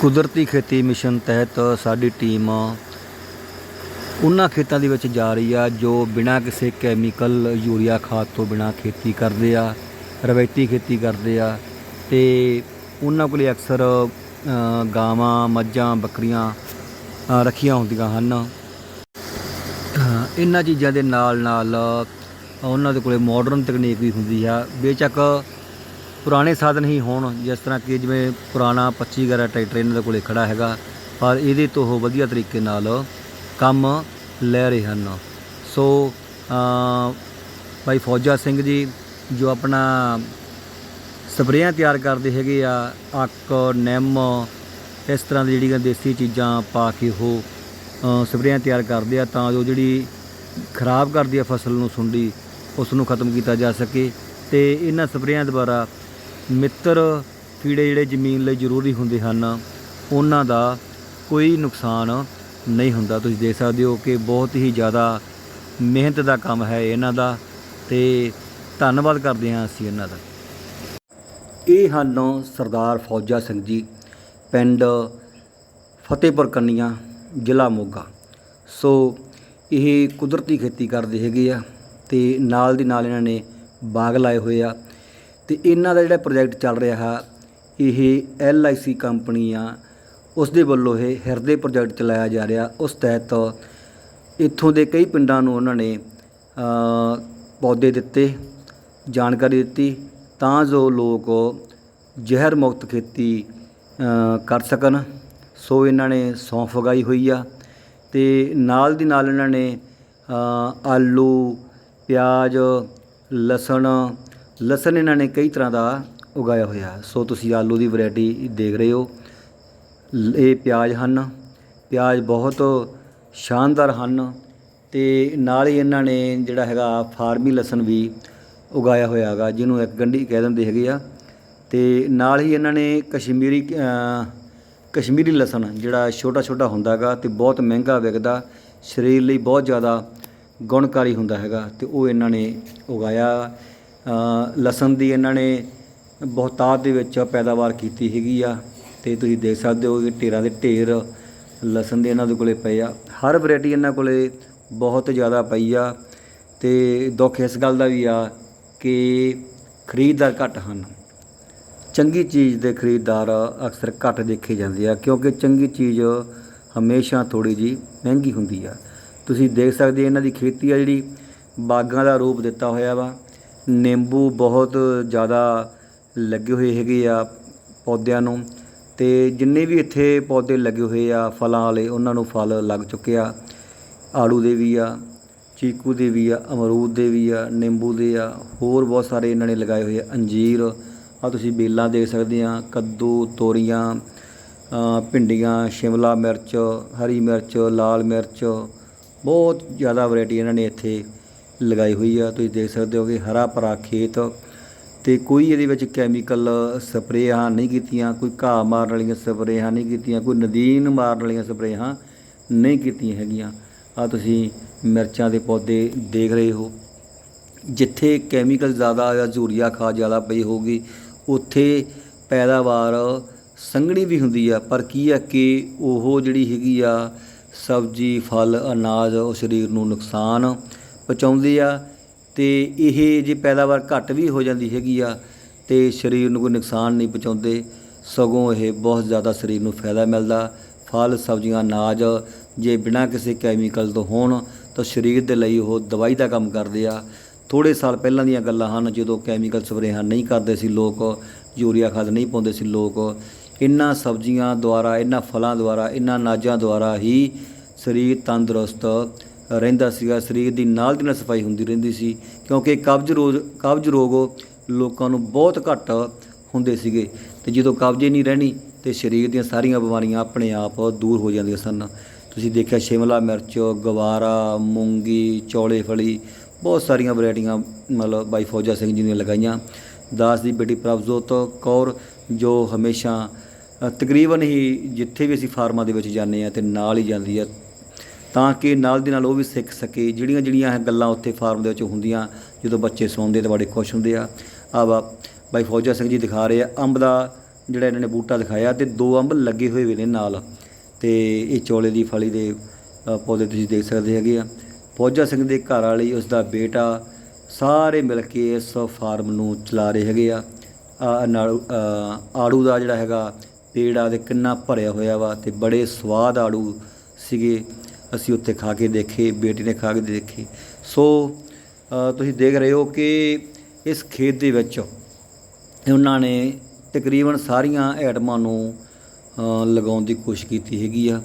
ਕੁਦਰਤੀ ਖੇਤੀ ਮਿਸ਼ਨ ਤਹਿਤ ਸਾਡੀ ਟੀਮ ਉਹਨਾਂ ਖੇਤਾਂ ਦੇ ਵਿੱਚ ਜਾ ਰਹੀ ਆ, ਜੋ ਬਿਨਾਂ ਕਿਸੇ ਕੈਮੀਕਲ ਯੂਰੀਆ ਖਾਦ ਤੋਂ ਬਿਨਾਂ ਖੇਤੀ ਕਰਦੇ ਆ, ਰਵਾਇਤੀ ਖੇਤੀ ਕਰਦੇ ਆ, ਤੇ ਉਹਨਾਂ ਕੋਲੇ ਅਕਸਰ ਗਾਵਾਂ, ਮੱਝਾਂ, ਬੱਕਰੀਆਂ ਰੱਖੀਆਂ ਹੁੰਦੀਆਂ ਹਨ। ਇਹਨਾਂ ਚੀਜ਼ਾਂ ਦੇ ਨਾਲ ਨਾਲ ਉਹਨਾਂ ਦੇ ਕੋਲੇ ਮਾਡਰਨ ਤਕਨੀਕ ਵੀ ਹੁੰਦੀ ਆ। ਬੇਸ਼ੱਕ ਪੁਰਾਣੇ ਸਾਧਨ ਹੀ ਹੋਣ, ਜਿਸ ਤਰ੍ਹਾਂ ਕਿ ਜਿਵੇਂ ਪੁਰਾਣਾ 25 ਗਰਾ ਟਰੈਕਟਰ ਇਹਨਾਂ ਦੇ ਕੋਲੇ ਖੜਾ ਹੈਗਾ, ਪਰ ਇਹਦੇ ਤੋਂ ਉਹ ਵਧੀਆ ਤਰੀਕੇ ਨਾਲ ਕੰਮ ਲੈ ਰਹੇ ਹਨ। ਸੋ ਭਾਈ ਫੌਜਾ ਸਿੰਘ ਜੀ, ਜੋ ਆਪਣਾ ਸਪਰੇਆਂ ਤਿਆਰ ਕਰਦੇ ਹੈਗੇ ਆ, ਅੱਕ, ਨਿੰਮ, ਇਸ ਤਰ੍ਹਾਂ ਦੀ ਜਿਹੜੀਆਂ ਦੇਸੀ ਚੀਜ਼ਾਂ ਪਾ ਕੇ ਉਹ ਸਪਰੇਆਂ ਤਿਆਰ ਕਰਦੇ ਆ, ਤਾਂ ਜੋ ਜਿਹੜੀ ਖਰਾਬ ਕਰਦੀ ਆ ਫਸਲ ਨੂੰ ਸੁੰਡੀ ਉਸ ਨੂੰ ਖਤਮ ਕੀਤਾ ਜਾ ਸਕੇ। ਤੇ ਇਹਨਾਂ ਸਪਰੇਆਂ ਦੁਆਰਾ ਮਿੱਤਰ ਕੀੜੇ ਜਿਹੜੇ ਜ਼ਮੀਨ ਲਈ ਜ਼ਰੂਰੀ ਹੁੰਦੇ ਹਨ, ਉਹਨਾਂ ਦਾ ਕੋਈ ਨੁਕਸਾਨ ਨਹੀਂ ਹੁੰਦਾ। ਤੁਸੀਂ ਦੇਖ ਸਕਦੇ ਹੋ ਕਿ ਬਹੁਤ ਹੀ ਜ਼ਿਆਦਾ ਮਿਹਨਤ ਦਾ ਕੰਮ ਹੈ ਇਹਨਾਂ ਦਾ ਤੇ ਧੰਨਵਾਦ ਕਰਦੇ ਹਾਂ ਅਸੀਂ ਇਹਨਾਂ ਦਾ। ਇਹ ਹਨ ਸਰਦਾਰ ਫੌਜਾ ਸਿੰਘ ਜੀ, ਪਿੰਡ ਫਤਿਹਪੁਰ ਕੰਨੀਆਂ, ਜ਼ਿਲ੍ਹਾ ਮੋਗਾ। ਸੋ ਇਹ ਕੁਦਰਤੀ ਖੇਤੀ ਕਰਦੇ ਹੈਗੇ ਆ ਤੇ ਨਾਲ ਦੀ ਨਾਲ ਇਹਨਾਂ ਨੇ ਬਾਗ ਲਾਏ ਹੋਏ ਆ। ਤੇ ਇਹਨਾਂ ਦਾ ਜਿਹੜਾ ਪ੍ਰੋਜੈਕਟ ਚੱਲ ਰਿਹਾ ਹੈ, ਇਹ ਐਲ ਆਈ ਸੀ ਕੰਪਨੀ ਆ ਉਸ ਦੇ ਵੱਲੋਂ ਇਹ ਹਿਰਦੇ ਪ੍ਰੋਜੈਕਟ ਚਲਾਇਆ ਜਾ ਰਿਹਾ। ਉਸ ਤਹਿਤ ਇੱਥੋਂ ਦੇ ਕਈ ਪਿੰਡਾਂ ਨੂੰ ਉਹਨਾਂ ਨੇ ਪੌਦੇ ਦਿੱਤੇ, ਜਾਣਕਾਰੀ ਦਿੱਤੀ, ਤਾਂ ਜੋ ਲੋਕ ਜ਼ਹਿਰ ਮੁਕਤ ਖੇਤੀ ਕਰ ਸਕਣ। ਸੋ ਇਹਨਾਂ ਨੇ ਸੌਂਫ ਉਗਾਈ ਹੋਈ ਆ ਤੇ ਨਾਲ ਦੀ ਨਾਲ ਇਹਨਾਂ ਨੇ ਆਲੂ, ਪਿਆਜ਼, ਲਸਣ ਲਸਣ ਇਹਨਾਂ ਨੇ ਕਈ ਤਰ੍ਹਾਂ ਦਾ ਉਗਾਇਆ ਹੋਇਆ। ਸੋ ਤੁਸੀਂ ਆਲੂ ਦੀ ਵੈਰਾਈਟੀ ਦੇਖ ਰਹੇ ਹੋ। ਇਹ ਪਿਆਜ਼ ਹਨ। ਪਿਆਜ਼ ਬਹੁਤ ਸ਼ਾਨਦਾਰ ਹਨ ਤੇ ਨਾਲ ਹੀ ਇਹਨਾਂ ਨੇ ਜਿਹੜਾ ਹੈਗਾ ਫਾਰਮੀ ਲਸਣ ਵੀ ਉਗਾਇਆ ਹੋਇਆ ਹੈਗਾ, ਜਿਹਨੂੰ ਇੱਕ ਗੰਢੀ ਕਹਿ ਦਿੰਦੇ ਹੈਗੇ ਆ। ਤੇ ਨਾਲ ਹੀ ਇਹਨਾਂ ਨੇ ਕਸ਼ਮੀਰੀ ਕਸ਼ਮੀਰੀ ਲਸਣ ਜਿਹੜਾ ਛੋਟਾ ਛੋਟਾ ਹੁੰਦਾ ਹੈਗਾ ਤੇ ਬਹੁਤ ਮਹਿੰਗਾ ਵਿਕਦਾ, ਸਰੀਰ ਲਈ ਬਹੁਤ ਜ਼ਿਆਦਾ ਗੁਣਕਾਰੀ ਹੁੰਦਾ ਹੈਗਾ ਤੇ ਉਹ ਇਹਨਾਂ ਨੇ ਉਗਾਇਆ। ਲਸਣ ਦੀ ਇਹਨਾਂ ਨੇ ਬਹੁਤਾਤ ਦੇ ਵਿੱਚ ਪੈਦਾਵਾਰ ਕੀਤੀ ਹੈਗੀ ਆ ਤੇ ਤੁਸੀਂ ਦੇਖ ਸਕਦੇ ਹੋ ਕਿ ਢੇਰਾਂ ਦੇ ਢੇਰ ਲਸਣ ਦੇ ਇਹਨਾਂ ਦੇ ਕੋਲੇ ਪਏ ਆ। ਹਰ ਵੈਰਾਈਟੀ ਇਹਨਾਂ ਕੋਲੇ ਬਹੁਤ ਜ਼ਿਆਦਾ ਪਈ ਆ ਤੇ ਦੁੱਖ ਇਸ ਗੱਲ ਦਾ ਵੀ ਆ ਕਿ ਖਰੀਦਦਾਰ ਘੱਟ ਹਨ। ਚੰਗੀ ਚੀਜ਼ ਦੇ ਖਰੀਦਦਾਰ ਅਕਸਰ ਘੱਟ ਦੇਖੇ ਜਾਂਦੇ ਆ ਕਿਉਂਕਿ ਚੰਗੀ ਚੀਜ਼ ਹਮੇਸ਼ਾ ਥੋੜੀ ਜੀ ਮਹਿੰਗੀ ਹੁੰਦੀ ਆ। ਤੁਸੀਂ ਦੇਖ ਸਕਦੇ ਇਹਨਾਂ ਦੀ ਖੇਤੀ ਆ ਜਿਹੜੀ ਬਾਗਾਂ ਦਾ ਰੂਪ ਦਿੱਤਾ ਹੋਇਆ ਵਾ। ਨਿੰਬੂ ਬਹੁਤ ਜ਼ਿਆਦਾ ਲੱਗੇ ਹੋਏ ਹੈਗੇ ਆ ਪੌਦਿਆਂ ਨੂੰ ਅਤੇ ਜਿੰਨੇ ਵੀ ਇੱਥੇ ਪੌਦੇ ਲੱਗੇ ਹੋਏ ਆ ਫਲਾਂ ਵਾਲੇ, ਉਹਨਾਂ ਨੂੰ ਫਲ ਲੱਗ ਚੁੱਕੇ ਆ। ਆੜੂ ਦੇ ਵੀ ਆ, ਚੀਕੂ ਦੇ ਵੀ ਆ, ਅਮਰੂਦ ਦੇ ਵੀ ਆ, ਨਿੰਬੂ ਦੇ ਆ, ਹੋਰ ਬਹੁਤ ਸਾਰੇ ਇਹਨਾਂ ਨੇ ਲਗਾਏ ਹੋਏ ਆ। ਅੰਜੀਰ ਆ ਤੁਸੀਂ ਬੇਲਾਂ ਦੇਖ ਸਕਦੇ ਆ, ਕੱਦੂ, ਤੋਰੀਆਂ ਭਿੰਡੀਆਂ, ਸ਼ਿਮਲਾ ਮਿਰਚ, ਹਰੀ ਮਿਰਚ, ਲਾਲ ਮਿਰਚ, ਬਹੁਤ ਜ਼ਿਆਦਾ ਵੈਰਾਈਟੀ ਇਹਨਾਂ ਨੇ ਇੱਥੇ ਲਗਾਈ ਹੋਈ ਆ, ਤੁਸੀਂ ਦੇਖ ਸਕਦੇ ਹੋ ਕਿ ਹਰਾ ਭਰਾ ਖੇਤ ਤੇ ਕੋਈ ਇਹਦੇ ਵਿੱਚ ਕੈਮੀਕਲ ਸਪਰੇਆਂ ਨਹੀਂ ਕੀਤੀਆਂ, ਕੋਈ ਘਾਹ ਮਾਰਨ ਵਾਲੀਆਂ ਸਪਰੇਆਂ ਨਹੀਂ ਕੀਤੀਆਂ, ਕੋਈ ਨਦੀਨ ਮਾਰਨ ਵਾਲੀਆਂ ਸਪਰੇਆਂ ਨਹੀਂ ਕੀਤੀਆਂ ਹੈਗੀਆਂ। ਆ ਤੁਸੀਂ ਮਿਰਚਾਂ ਦੇ ਪੌਦੇ ਦੇਖ ਰਹੇ ਹੋ। ਜਿੱਥੇ ਕੈਮੀਕਲ ਜ਼ਿਆਦਾ ਜਾਂ ਯੂਰੀਆ ਖਾਦ ਜ਼ਿਆਦਾ ਪਈ ਹੋਊਗੀ, ਉੱਥੇ ਪੈਦਾਵਾਰ ਸੰਘਣੀ ਵੀ ਹੁੰਦੀ ਆ, ਪਰ ਕੀ ਆ ਕਿ ਉਹ ਜਿਹੜੀ ਹੈਗੀ ਆ ਸਬਜ਼ੀ, ਫਲ, ਅਨਾਜ, ਉਹ ਸਰੀਰ ਨੂੰ ਨੁਕਸਾਨ ਪਹੁੰਚਾਉਂਦੀ ਆ ਤੇ ਇਹ ਜੇ ਪੈਦਾਵਾਰ ਘੱਟ ਵੀ ਹੋ ਜਾਂਦੀ ਹੈਗੀ ਆ ਤੇ ਸਰੀਰ ਨੂੰ ਕੋਈ ਨੁਕਸਾਨ ਨਹੀਂ ਪਹੁੰਚਾਉਂਦੇ, ਸਗੋਂ ਇਹ ਬਹੁਤ ਜ਼ਿਆਦਾ ਸਰੀਰ ਨੂੰ ਫਾਇਦਾ ਮਿਲਦਾ। ਫਲ, ਸਬਜ਼ੀਆਂ, ਅਨਾਜ ਜੇ ਬਿਨਾਂ ਕਿਸੇ ਕੈਮੀਕਲ ਤੋਂ ਹੋਣ, ਤਾਂ ਸਰੀਰ ਦੇ ਲਈ ਉਹ ਦਵਾਈ ਦਾ ਕੰਮ ਕਰਦੇ ਆ। ਥੋੜੇ ਸਾਲ ਪਹਿਲਾਂ ਦੀਆਂ ਗੱਲਾਂ ਹਨ, ਜਦੋਂ ਕੈਮੀਕਲ ਸਪਰੇਹਾਂ ਨਹੀਂ ਕਰਦੇ ਸੀ ਲੋਕ, ਯੂਰੀਆ ਖਾਦ ਨਹੀਂ ਪਾਉਂਦੇ ਸੀ ਲੋਕ, ਇਹਨਾਂ ਸਬਜ਼ੀਆਂ ਦੁਆਰਾ, ਇਹਨਾਂ ਫਲਾਂ ਦੁਆਰਾ, ਇਹਨਾਂ ਅਨਾਜਾਂ ਦੁਆਰਾ ਹੀ ਸਰੀਰ ਤੰਦਰੁਸਤ ਰਹਿੰਦਾ ਸੀਗਾ, ਸਰੀਰ ਦੀ ਨਾਲ ਦੀ ਨਾਲ ਸਫ਼ਾਈ ਹੁੰਦੀ ਰਹਿੰਦੀ ਸੀ, ਕਿਉਂਕਿ ਕਬਜ਼ ਰੋਗ ਕਬਜ਼ ਰੋਗ ਲੋਕਾਂ ਨੂੰ ਬਹੁਤ ਘੱਟ ਹੁੰਦੇ ਸੀਗੇ। ਤੇ ਜਦੋਂ ਕਬਜ਼ੇ ਨਹੀਂ ਰਹਿਣੀ, ਤੇ ਸਰੀਰ ਦੀਆਂ ਸਾਰੀਆਂ ਬਿਮਾਰੀਆਂ ਆਪਣੇ ਆਪ ਦੂਰ ਹੋ ਜਾਂਦੀਆਂ ਸਨ। ਤੁਸੀਂ ਦੇਖਿਆ ਸ਼ਿਮਲਾ ਮਿਰਚ, ਗਵਾਰਾ, ਮੂੰਗੀ, ਚੌਲੇ ਫਲੀ, ਬਹੁਤ ਸਾਰੀਆਂ ਵੈਰਾਈਟੀਆਂ ਮਤਲਬ ਬਾਈ ਫੌਜਾ ਸਿੰਘ ਜੀ ਨੇ ਲਗਾਈਆਂ। ਦਾਸ ਦੀ ਬੇਟੀ ਪ੍ਰਭਜੋਤ ਕੌਰ, ਜੋ ਹਮੇਸ਼ਾ ਤਕਰੀਬਨ ਹੀ ਜਿੱਥੇ ਵੀ ਅਸੀਂ ਫਾਰਮਾਂ ਦੇ ਵਿੱਚ ਜਾਂਦੇ ਆ ਤੇ ਨਾਲ ਹੀ ਜਾਂਦੀ ਆ ਤਾਂ ਕਿ ਨਾਲ ਦੀ ਨਾਲ ਉਹ ਵੀ ਸਿੱਖ ਸਕੇ। ਜਿਹੜੀਆਂ ਜਿਹੜੀਆਂ ਇਹ ਗੱਲਾਂ ਉੱਥੇ ਫਾਰਮ ਦੇ ਵਿੱਚ ਹੁੰਦੀਆਂ, ਜਦੋਂ ਬੱਚੇ ਸੌਂਦੇ ਤਾਂ ਬੜੇ ਖੁਸ਼ ਹੁੰਦੇ ਆ। ਆ ਵਾ, ਬਾਈ ਫੌਜਾ ਸਿੰਘ ਜੀ ਦਿਖਾ ਰਹੇ ਆ, ਅੰਬ ਦਾ ਜਿਹੜਾ ਇਹਨਾਂ ਨੇ ਬੂਟਾ ਦਿਖਾਇਆ ਤੇ ਦੋ ਅੰਬ ਲੱਗੇ ਹੋਏ ਵੀ ਨੇ ਨਾਲ। ਤੇ ਇਹ ਚੌਲੇ ਦੀ ਫਲੀ ਦੇ ਪੌਦੇ ਤੁਸੀਂ ਦੇਖ ਸਕਦੇ ਹੈਗੇ ਆ। ਫੌਜਾ ਸਿੰਘ ਦੇ ਘਰ ਵਾਲੀ ਉਸ ਦਾ ਬੇਟਾ ਸਾਰੇ ਮਿਲ ਕੇ ਇਸ ਫਾਰਮ ਨੂੰ ਚਲਾ ਰਹੇ ਹੈਗੇ ਆ। ਨਾਲ ਆੜੂ ਦਾ ਜਿਹੜਾ ਹੈਗਾ, ਪੇੜ ਆ ਤੇ ਕਿੰਨਾ ਭਰਿਆ ਹੋਇਆ ਵਾ ਤੇ ਬੜੇ ਸਵਾਦ ਆੜੂ ਸੀਗੇ। ਅਸੀਂ ਉੱਥੇ ਖਾ ਕੇ ਦੇਖੇ, ਬੇਟੀ ਨੇ ਖਾ ਕੇ ਦੇਖੇ। ਸੋ ਤੁਸੀਂ ਦੇਖ ਰਹੇ ਹੋ ਕਿ ਇਸ ਖੇਤ ਦੇ ਵਿੱਚ ਉਹਨਾਂ ਨੇ ਤਕਰੀਬਨ ਸਾਰੀਆਂ ਐਟਮਾਂ ਨੂੰ ਲਗਾਉਣ ਦੀ ਕੋਸ਼ਿਸ਼ ਕੀਤੀ ਹੈਗੀ ਆ।